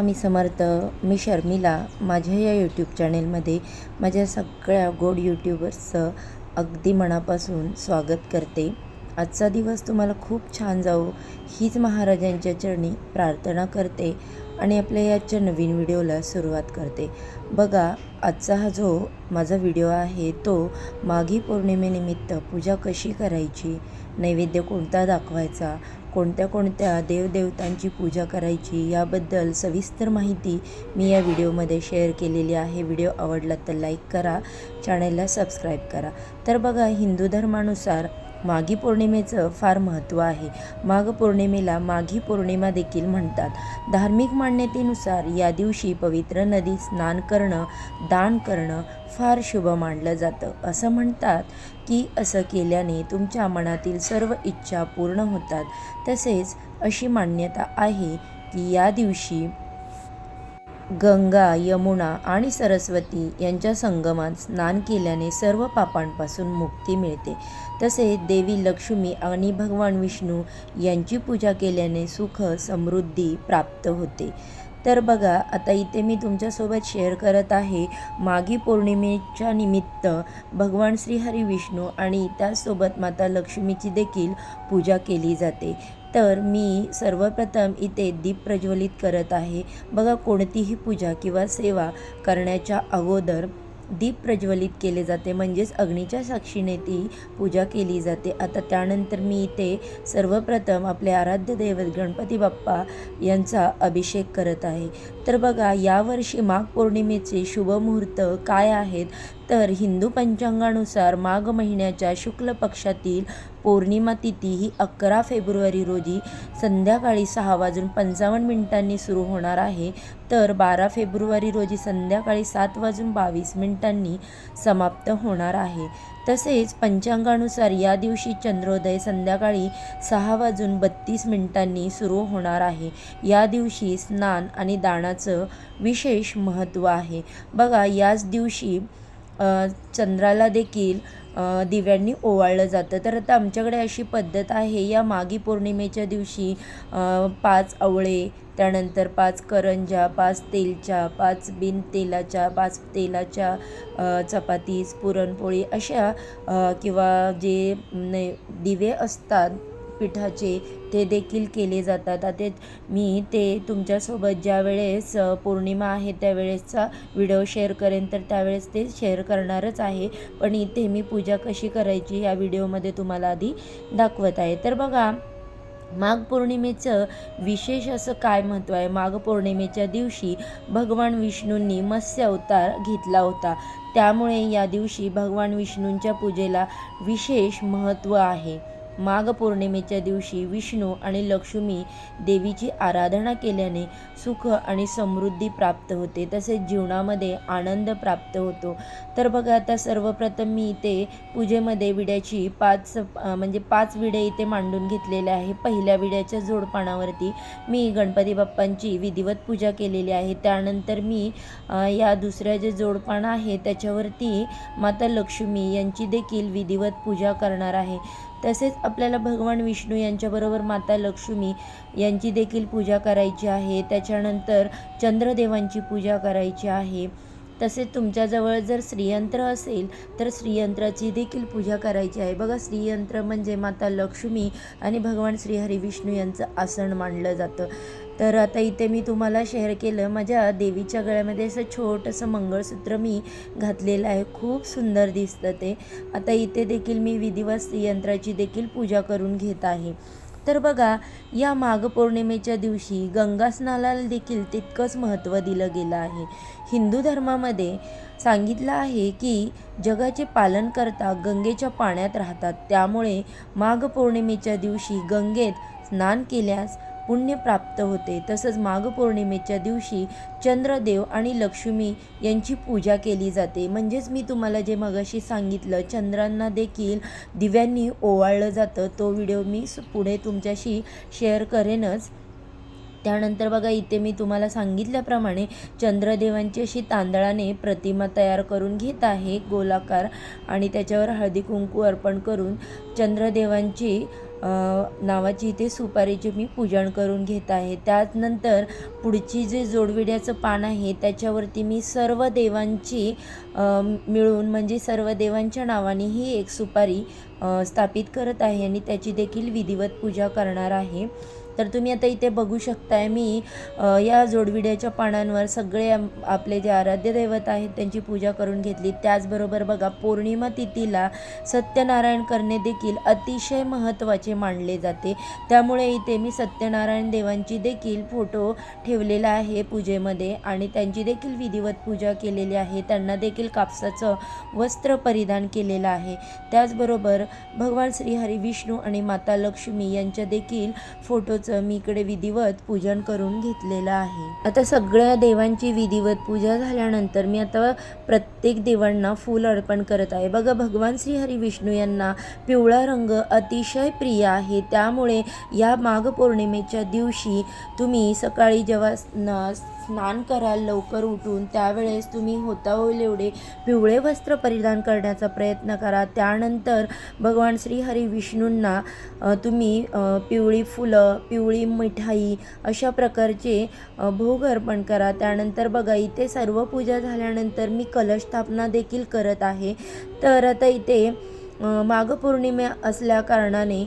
स्वामी समर्थ मी शर्मिला माझ्या या यूट्यूब चॅनेलमध्ये माझ्या सगळ्या गोड यूट्यूबर्सचं अगदी मनापासून स्वागत करते. आजचा दिवस तुम्हाला खूप छान जाऊ हीच महाराजांच्या चरणी प्रार्थना करते आणि आपल्या याच्या नवीन व्हिडिओला सुरुवात करते. बघा आजचा हा जो माझा व्हिडिओ आहे तो माघी पौर्णिमेनिमित्त पूजा कशी करायची नैवेद्य कोणता दाखवायचा कोणत्या कोणत्या देवदेवतांची पूजा करायची याबद्दल सविस्तर माहिती मी या व्हिडिओमध्ये शेअर केलेली आहे. व्हिडिओ आवडला तर लाईक करा चॅनलला सबस्क्राईब करा. तर बघा हिंदू धर्मानुसार माघी पौर्णिमेचं फार महत्त्व आहे. माघ पौर्णिमेला माघी पौर्णिमा देखील म्हणतात. धार्मिक मान्यतेनुसार या दिवशी पवित्र नदीत स्नान करणं दान करणं फार शुभ मानलं जातं. असं म्हणतात की असं केल्याने तुमच्या मनातील सर्व इच्छा पूर्ण होतात. तसेच अशी मान्यता आहे की या दिवशी गंगा यमुना आणि सरस्वती यांच्या संगमात स्नान केल्याने सर्व पापांपासून मुक्ती मिळते. तसेच देवी लक्ष्मी आणि भगवान विष्णू यांची पूजा केल्याने सुख समृद्धी प्राप्त होते. तर बघा आता इथे मी तुमच्यासोबत शेअर करत आहे मागी पौर्णिमेच्या निमित्त भगवान श्रीहरी विष्णू आणि त्याचसोबत माता लक्ष्मीची देखील पूजा केली जाते. तर मी सर्वप्रथम इथे दीप प्रज्वलित करत आहे. बघा कोणतीही पूजा किंवा सेवा करण्याच्या अगोदर दीप प्रज्वलित केले जाते. म्हणजेच अग्नीच्या साक्षीने ती पूजा केली जाते. आता त्यानंतर मी इथे सर्वप्रथम आपले आराध्य दैवत गणपती बाप्पा यांचा अभिषेक करत आहे. तर बघा यावर्षी माघ पौर्णिमेचे शुभ मुहूर्त काय आहेत? तर हिंदू पंचांगानुसार माघ महिन्याच्या शुक्ल पक्षातील पौर्णिमा तिथी ही अकरा फेब्रुवारी रोजी संध्याकाळी सहा वाजून पंचावन्न मिनिटांनी सुरू होणार आहे. तर बारा फेब्रुवारी रोजी संध्याकाळी सात वाजून बावीस मिनिटांनी समाप्त होणार आहे. तसेच पंचांगानुसार या दिवशी चंद्रोदय संध्याकाळी सहा वाजून बत्तीस मिनिटांनी सुरू होणार आहे. या दिवशी स्नान आणि दानाचं विशेष महत्त्व आहे. बघा याच दिवशी चंद्राला देखील दिव्यांनी ओवाळलं जातं. तर आता आमच्याकडे अशी पद्धत आहे या मागी पौर्णिमेच्या दिवशी पाच आवळे त्यानंतर पाच करंजा पाच तेलच्या पाच बिन तेलाच्या पाच तेलाच्या चपातीस पुरणपोळी अशा किंवा जे ने दिवे असतात पिठाचे ते देखील केले जातात. आता मी ते तुमच्यासोबत ज्या वेळेस पौर्णिमा आहे त्यावेळेसचा व्हिडिओ शेअर करेन तर त्यावेळेस ते शेअर करणारच आहे. पण इथे मी पूजा कशी करायची या व्हिडिओमध्ये तुम्हाला आधी दाखवत आहे. तर बघा माघ पौर्णिमेचं विशेष असं काय महत्त्व आहे? माघ पौर्णिमेच्या दिवशी भगवान विष्णूंनी मत्स्य अवतार घेतला होता. त्यामुळे या दिवशी भगवान विष्णूंच्या पूजेला विशेष महत्त्व आहे. माघ पौर्णिमेच्या दिवशी विष्णू आणि लक्ष्मी देवीची आराधना केल्याने सुख आणि समृद्धी प्राप्त होते. तसेच जीवनामध्ये आनंद प्राप्त होतो. तर बघा आता सर्वप्रथम मी इथे पूजेमध्ये विड्याची पाच म्हणजे पाच विडे इथे मांडून घेतलेले आहे. पहिल्या विड्याच्या जोडपानावरती मी गणपती बाप्पांची विधिवत पूजा केलेली आहे. त्यानंतर मी या दुसऱ्या जे जोडपान आहे त्याच्यावरती माता लक्ष्मी यांची देखील विधिवत पूजा करणार आहे. तसेच आपल्याला भगवान विष्णू यांच्याबरोबर माता लक्ष्मी यांची देखील पूजा करायची आहे. त्याच्यानंतर चंद्रदेवांची पूजा करायची आहे. तसेच तुमच्याजवळ जर श्रीयंत्र असेल तर श्रीयंत्राची देखील पूजा करायची आहे. बघा श्रीयंत्र म्हणजे माता लक्ष्मी आणि भगवान श्रीहरी विष्णू यांचं आसन मानलं जातं. तर आता इथे मी तुम्हाला शेअर केलं माझ्या देवीच्या गळ्यामध्ये असं छोटंसं मंगळसूत्र मी घातलेलं आहे. खूप सुंदर दिसतं ते. आता इथे देखील मी विधिवत यंत्राची देखील पूजा करून घेत आहे. तर बघा या माघ पौर्णिमेच्या दिवशी गंगास्नानाला देखील तितकंच महत्त्व दिलं गेलं आहे. हिंदू धर्मामध्ये सांगितलं आहे की जगाचे पालन करता गंगेच्या पाण्यात राहतात. त्यामुळे माघ पौर्णिमेच्या दिवशी गंगेत स्नान केल्यास पुण्य प्राप्त होते. तसंच माघ पौर्णिमेच्या दिवशी चंद्रदेव आणि लक्ष्मी यांची पूजा केली जाते. म्हणजेच मी तुम्हाला जे मगाशी सांगितलं चंद्रांना देखील दिव्यांनी ओवाळलं जातं. तो व्हिडिओ मी पुढे तुमच्याशी शेअर करेनच. त्यानंतर बघा इथे मी तुम्हाला सांगितल्याप्रमाणे चंद्रदेवांची अशी तांदळाने प्रतिमा तयार करून घेत आहे गोलाकार. आणि त्याच्यावर हळदी कुंकू अर्पण करून चंद्रदेवांची नावाची इथे सुपारीचे मी पूजन करून घेत आहे. त्यानंतर पुढची जे जोडविड्याचं पान आहे त्याच्यावरती मी सर्व देवांची मिळून म्हणजे सर्व देवांच्या नावाने ही एक सुपारी स्थापित करत आहे आणि त्याची देखील विधिवत पूजा करणार आहे. तर तुम्ही आता इथे बघू शकताय मी या जोडविड्याच्या पानांवर सगळे आपले जे आराध्य दैवत आहेत त्यांची पूजा करून घेतली. त्याचबरोबर बघा पौर्णिमा तिथीला सत्यनारायण करणे देखील अतिशय महत्त्वाचे मानले जाते. त्यामुळे इथे मी सत्यनारायण देवांची देखील फोटो ठेवलेला आहे पूजेमध्ये आणि त्यांची देखील विधिवत पूजा केलेली आहे. त्यांना देखील कापसाचं वस्त्र परिधान केलेलं आहे. त्याचबरोबर भगवान श्री हरी विष्णू आणि माता लक्ष्मी यांच्या देखील फोटो फोटोचं मी इकडे विधिवत पूजन करून घेतलेलं आहे. आता सगळ्या देवांची विधिवत पूजा झाल्यानंतर मी आता प्रत्येक देवांना फूल अर्पण करत आहे. बघा भगवान श्री हरी विष्णू यांना पिवळा रंग अतिशय प्रिय आहे. त्यामुळे या माघ पौर्णिमेच्या दिवशी तुम्ही सकाळी जेव्हा स्नान कराल लवकर उठून. त्यावेळेस तुम्ही होता होईल एवढे पिवळे वस्त्र परिधान करण्याचा प्रयत्न करा. त्यानंतर भगवान श्री हरी विष्णूंना तुम्ही पिवळी फुलं पिवळी मिठाई अशा प्रकारचे भोग अर्पण करा. त्यानंतर बघा इथे सर्व पूजा झाल्यानंतर मी कलश स्थापना देखील करत आहे. तर आता इथे माघ पौर्णिमा असल्या कारणाने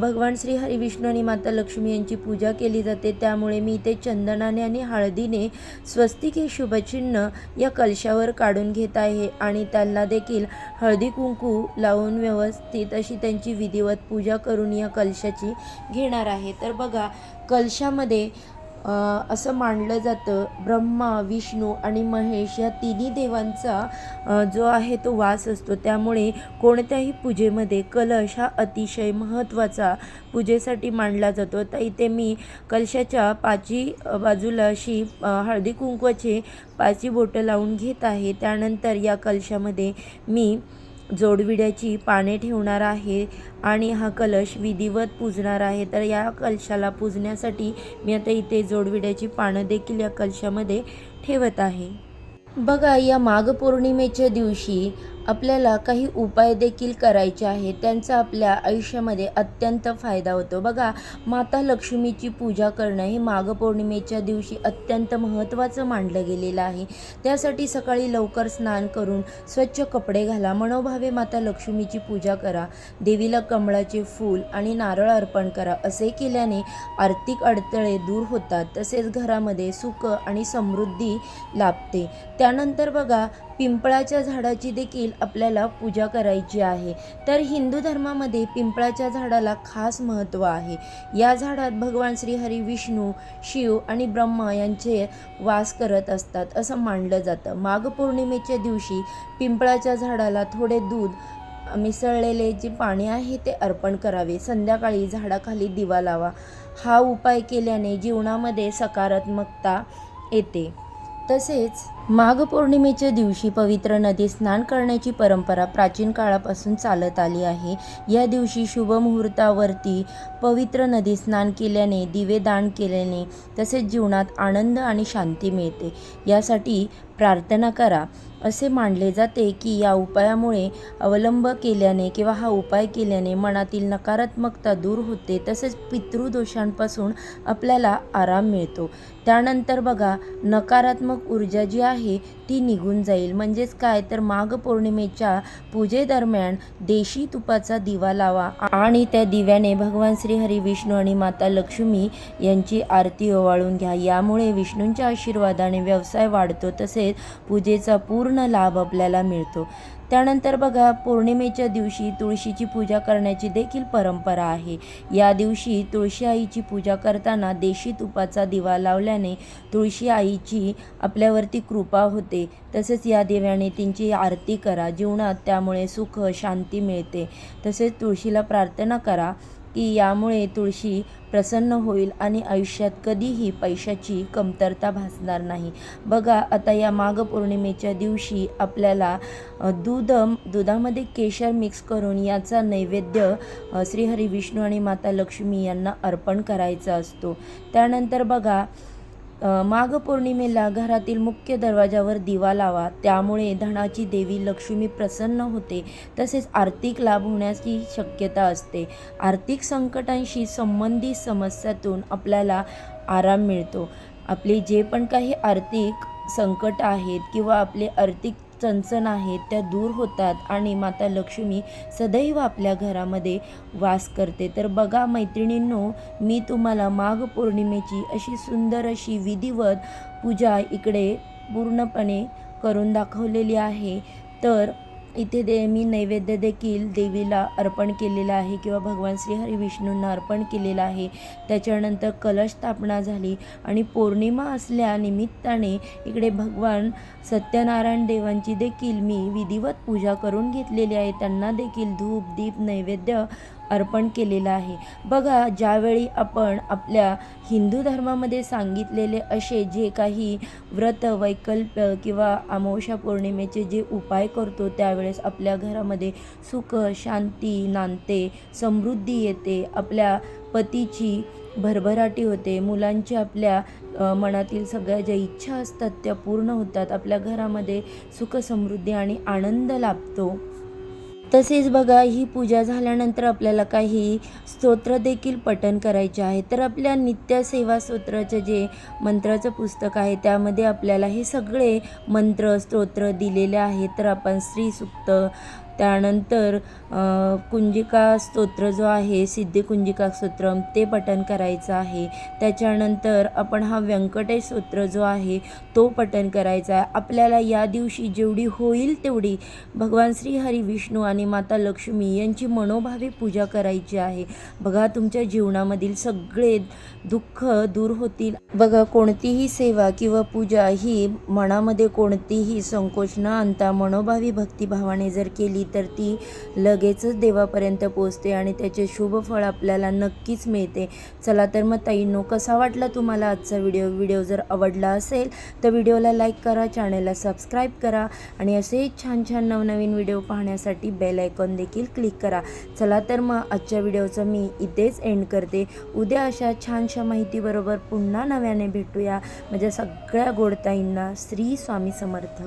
भगवान श्री हरिविष्णू आणि माता लक्ष्मी यांची पूजा केली जाते. त्यामुळे मी ते चंदनाने आणि हळदीने स्वस्तिक हे शुभचिन्ह या कलशावर काढून घेत आहे आणि त्यांना देखील हळदी कुंकू लावून व्यवस्थित अशी त्यांची विधिवत पूजा करून या कलशाची घेणार आहे. तर बघा कलशामध्ये असं मानलं जातं. ब्रह्मा विष्णू आणि महेश या तिन्ही देवांचा जो आहे तो वास असतो. त्यामुळे कोणत्याही पूजेमध्ये कलश हा अतिशय महत्त्वाचा पूजेसाठी मांडला जातो. तर इथे मी कलशाच्या पाची बाजूला अशी हळदी कुंकवाचे पाची बोटं लावून घेत आहे. त्यानंतर या कलशामध्ये मी जोडविड्याची पाने ठेवणार आहे आणि हा कलश विधिवत पूजणार आहे. तर या कलशाला पूजण्यासाठी मी आता इथे जोडविड्याची पानं देखील या कलशामध्ये ठेवत आहे. बघा या माघ पौर्णिमेच्या दिवशी आपल्याला काही उपाय देखील करायचे आहेत. त्यांचा आपल्या आयुष्यामध्ये अत्यंत फायदा होतो. बघा माता लक्ष्मीची पूजा करणं हे माघ पौर्णिमेच्या दिवशी अत्यंत महत्त्वाचं मानलं गेलेलं आहे. त्यासाठी सकाळी लवकर स्नान करून स्वच्छ कपडे घाला मनोभावे माता लक्ष्मीची पूजा करा देवीला कमळाचे फूल आणि नारळ अर्पण करा. असे केल्याने आर्थिक अडथळे दूर होतात तसेच घरामध्ये सुख आणि समृद्धी लाभते. त्यानंतर बघा पिंपळाच्या झाडाची देखील आपल्याला पूजा करायची आहे. तर हिंदू धर्मामध्ये पिंपळाच्या झाडाला खास महत्त्व आहे. या झाडात भगवान श्री हरी विष्णू शिव आणि ब्रह्मा यांचे वास करत असतात असं मानलं जातं. माघ पौर्णिमेच्या दिवशी पिंपळाच्या झाडाला थोडे दूध मिसळलेले जे पाणी आहे ते अर्पण करावे. संध्याकाळी झाडाखाली दिवा लावा. हा उपाय केल्याने जीवनामध्ये सकारात्मकता येते. तसेच माघ पौर्णिमेच्या दिवशी पवित्र नदी स्नान करण्याची परंपरा प्राचीन काळापासून चालत आली आहे. या दिवशी शुभ मुहूर्तावरती पवित्र नदी स्नान केल्याने दिवे दान केल्याने तसेच जीवनात आनंद आणि शांती मिळते. यासाठी प्रार्थना करा. असे मानले जाते की या उपायामुळे अवलंब केल्याने किंवा हा उपाय केल्याने मनातील नकारात्मकता दूर होते. तसेच पितृदोषांपासून आपल्याला आराम मिळतो. त्यानंतर बघा नकारात्मक ऊर्जा जी आहे ती निघून जाईल. म्हणजेच काय? तर माघ पौर्णिमेच्या पूजेदरम्यान देशी तुपाचा दिवा लावा आणि त्या दिव्याने भगवान श्री हरी विष्णू आणि माता लक्ष्मी यांची आरती ओवाळून घ्या. यामुळे विष्णूंच्या आशीर्वादाने व्यवसाय वाढतो तसेच पूजेचा पूर्ण लाभ आपल्याला मिळतो. त्यानंतर बघा पौर्णिमेच्या दिवशी तुळशीची पूजा करण्याची देखील परंपरा आहे. या दिवशी तुळशी आईची पूजा करताना देशी तुपाचा दिवा लावल्याने तुळशी आईची आपल्यावरती कृपा होते. तसेच या दिव्याने त्यांची आरती करा जीवनात त्यामुळे सुख शांती मिळते. तसेच तुळशीला प्रार्थना करा. की यामुळे तुळशी प्रसन्न होईल आणि आयुष्यात कधीही पैशाची कमतरता भासणार नाही. बघा आता या माघ पौर्णिमेच्या दिवशी आपल्याला दूध दुधामध्ये केशर मिक्स करून याचा नैवेद्य श्रीहरी विष्णू आणि माता लक्ष्मी यांना अर्पण करायचा असतो. त्यानंतर बघा माघ पौर्णिमेला घरातील मुख्य दरवाजावर दिवा लावा त्यामुळे धनाची देवी लक्ष्मी प्रसन्न होते. तसेच आर्थिक लाभ होण्याची शक्यता असते. आर्थिक संकटांशी संबंधित समस्यातून आपल्याला आराम मिळतो. आपले जे पण काही आर्थिक संकट आहेत किंवा आपले आर्थिक चणचण आहेत त्या दूर होतात आणि माता लक्ष्मी सदैव आपल्या घरामध्ये वास करते. तर बघा मैत्रिणींनो मी तुम्हाला माघ पौर्णिमेची अशी सुंदर अशी विधिवत पूजा इकडे पूर्णपणे करून दाखवलेली आहे. तर इथे दे मी नैवेद्य देखील देवीला अर्पण केलेला आहे किंवा भगवान श्री हरी विष्णूंना अर्पण केलेलं आहे. त्याच्यानंतर कलश स्थापना झाली आणि पौर्णिमा असल्या निमित्ताने इकडे भगवान सत्यनारायण देवांची देखील मी विधिवत पूजा करून घेतलेली आहे. त्यांना देखील धूप दीप नैवेद्य अर्पण केलेलं आहे. बघा ज्यावेळी आपण आपल्या हिंदू धर्मामध्ये सांगितलेले असे जे काही व्रत वैकल्प किंवा अमावस्या पौर्णिमेचे जे उपाय करतो त्यावेळेस आपल्या घरामध्ये सुख शांती नांदते समृद्धी येते. आपल्या पतीची भरभराटी होते. मुलांची आपल्या मनातील सगळ्या ज्या इच्छा असतात त्या पूर्ण होतात. आपल्या घरामध्ये सुख समृद्धी आणि आनंद लाभतो. तसेच बघा ही पूजा झाल्यानंतर आपल्याला काही स्तोत्र देखील पठण करायचे आहे. तर आपल्या नित्य सेवा स्तोत्राचं जे मंत्राचं पुस्तक आहे त्यामध्ये आपल्याला हे सगळे मंत्र स्तोत्र दिलेले आहेत तर आपण स्त्री त्यानंतर कुंजिका स्तोत्र जो आहे सिद्धी कुंजिका स्तोत्रम ते पठण करायचं आहे. त्याच्यानंतर आपण हा व्यंकटेश स्तोत्र जो आहे तो पठण करायचा आहे. आपल्याला या दिवशी जेवढी होईल तेवढी भगवान श्री हरी विष्णू आणि माता लक्ष्मी यांची मनोभावे पूजा करायची आहे. बघा तुमच्या जीवनामधील सगळे दुःख दूर होतील. बघा कोणतीही सेवा किंवा पूजा ही मनामध्ये कोणतीही संकोच न आणता मनोभावी भक्तिभावाने जर केली तर ती लगेचच देवापर्यंत पोचते आणि त्याचे शुभ फळ आपल्याला नक्कीच मिळते. चला तर मग ताईंनो कसा वाटला तुम्हाला आजचा व्हिडिओ? व्हिडिओ जर आवडला असेल तर व्हिडिओला लाईक करा चॅनलला सबस्क्राईब करा आणि असे छान छान नवनवीन व्हिडिओ पाहण्यासाठी बेल आयकॉन देखील क्लिक करा. चला तर मग आजच्या व्हिडिओचं मी इथेच एंड करते. उद्या अशा छानशा माहितीबरोबर पुन्हा नव्याने भेटूया. माझ्या सगळ्या गोडताईंना श्री स्वामी समर्थ.